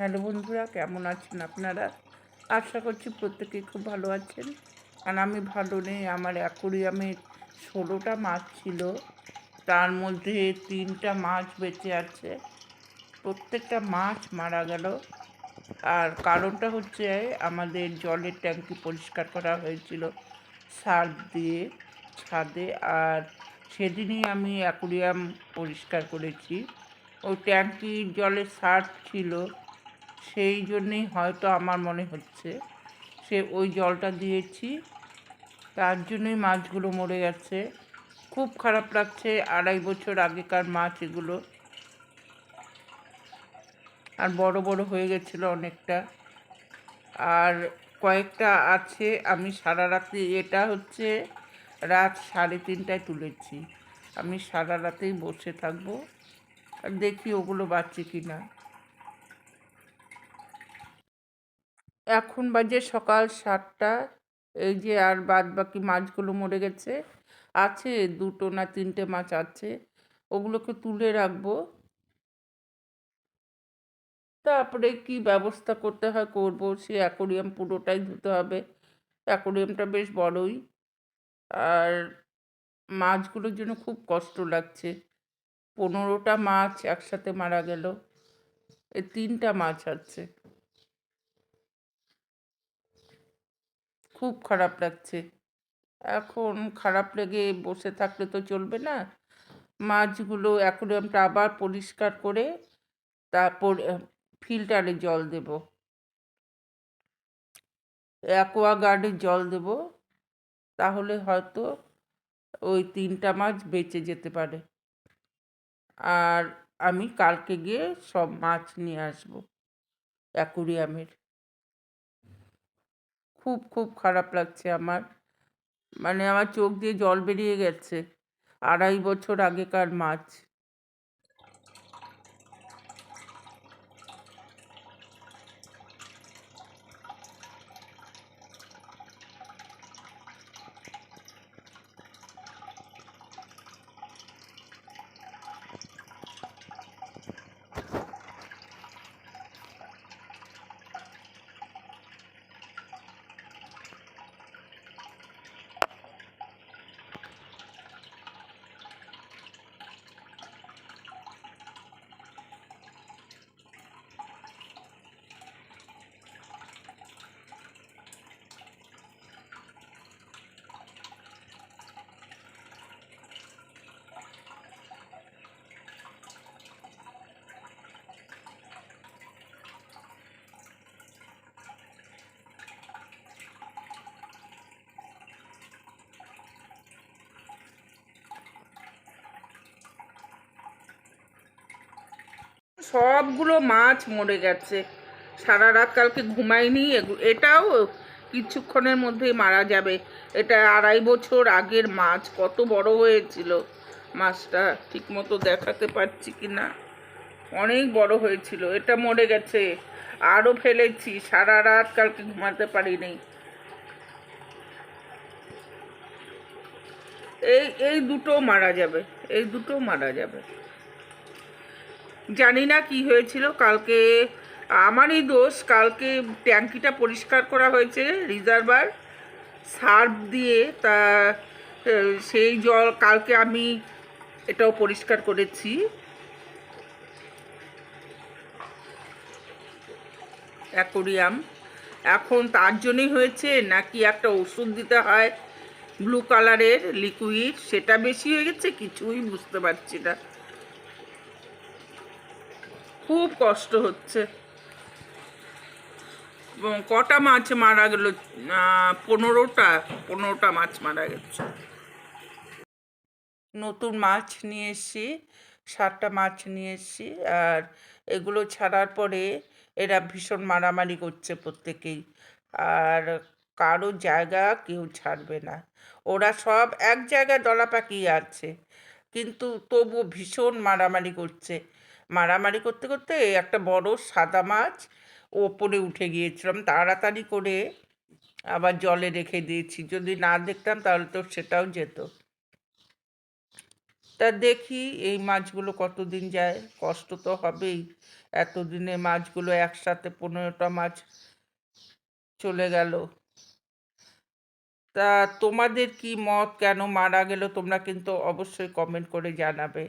Hello বন্ধুরা, কেমন আছেন আপনারা? আশা করছি প্রত্যেকেই খুব ভালো আছেন। আর আমি ভালো নেই, আমার অ্যাকোরিয়ামে ষোলোটা মাছ ছিল। তার মধ্যে তিনটা মাছ বেঁচে আছে। প্রত্যেকটা মাছ মারা গেল। আর কারণটা হচ্ছে আমাদের জলের ট্যাঙ্কি পরিষ্কার করা হয়েছিল সার দিয়ে, ছাদে। আর সেদিনই আমি অ্যাকোরিয়াম পরিষ্কার করেছি। ওই ট্যাঙ্কির জলে সার ছিল। সেই জন্যেই হয়তো আমার মনে হচ্ছে সে ওই জলটা দিয়েছি। তার জন্যই মাছগুলো মরে গেছে। খুব খারাপ লাগছে আড়াই বছর আগেকার মাছ এগুলো। আর বড় বড় হয়ে গেছিল অনেকটা। আর কয়েকটা আছে আমি সারা রাত্রি এটা হচ্ছে রাত সাড়ে তিনটায় তুলেছি। আমি সারা রাতেই বসে থাকব। আর দেখি ওগুলো বাঁচে কি না এখন বাজে সকাল সাতটা, এই যে আর বাদ বাকি মাছগুলো মরে গেছে। আছে দুটো না তিনটে মাছ আছে, ওগুলোকে তুলে রাখব। তারপরে কি ব্যবস্থা করতে হয় করব, সে অ্যাকোরিয়াম পুরোটাই ধুতে হবে। অ্যাকোরিয়ামটা বেশ বড়ই। আর মাছগুলোর জন্য খুব কষ্ট লাগছে। পনেরোটা মাছ একসাথে মারা গেল। এই তিনটা মাছ আছে। খুব খারাপ লাগছে। এখন খারাপ লেগে বসে থাকলে তো চলবে না। মাছগুলো অ্যাকোরিয়ামটা আবার পরিষ্কার করে তারপর ফিল্টারে জল দেব। অ্যাকোয়াগার্ডে জল দেব। তাহলে হয়তো ওই তিনটা মাছ বেঁচে যেতে পারে। আর আমি কালকে গিয়ে সব মাছ নিয়ে আসব অ্যাকুরিয়ামের। খুব খুব খারাপ লাগছে আমার। মানে আমার চোখ দিয়ে জল বেরিয়ে গেছে। আড়াই বছর আগেকার মাছ। সবগুলো মাছ মরে গেছে। সারা রাত কালকে ঘুমাইনি এটাও কিছুক্ষণের মধ্যেই মারা যাবে। এটা আড়াই বছর আগের মাছ। কত বড় হয়েছিল। মাছটা ঠিকমতো দেখাতে পারছি কি না। অনেক বড় হয়েছিল। এটা মরে গেছে। আরও ফেলেছি। সারা রাত কালকে ঘুমাতে পারিনি। এই এই দুটো মারা যাবে। এই দুটো মারা যাবে। জানি না কি হয়েছিল। কালকে, আমারই দোষ, কালকে ট্যাঙ্কিটা পরিষ্কার করা হয়েছে রিজার্ভার। সার্ফ দিয়ে তা সেই জল কালকে আমি এটাও পরিষ্কার করেছি। অ্যাকোরিয়াম। এখন তার জন্যই হয়েছে, নাকি একটা ওষুধ দিতে হয় ব্লু কালারের লিকুইড, সেটা বেশি হয়ে গেছে, কিছুই বুঝতে পারছি না। খুব কষ্ট হচ্ছে। কটা মাছ মারা গেল? পনেরোটা পনেরোটা মাছ মারা গেছে। নতুন মাছ নিয়ে এসছি, সাতটা মাছ নিয়ে এসেছি, আর এগুলো ছাড়ার পরে এরা ভীষণ মারামারি করছে প্রত্যেকেই। আর কারও জায়গা কেউ ছাড়বে না। ওরা সব এক জায়গায় দলা পাকিয়ে আছে, কিন্তু তবু ভীষণ মারামারি করছে। মারামারি করতে করতে একটা বড় সাদা মাছ ওপরে উঠে গিয়েছিলাম। তাড়াতাড়ি করে আবার জলে রেখে দিয়েছি। যদি না দেখতাম তাহলে তো সেটাও যেত। তা দেখি এই মাছগুলো কতদিন যায়? কষ্ট তো হবেই। এতদিনে মাছগুলো একসাথে পনেরোটা মাছ চলে গেল। তা তোমাদের কি মত? কেন মারা গেল? তোমরা কিন্তু অবশ্যই কমেন্ট করে জানাবে।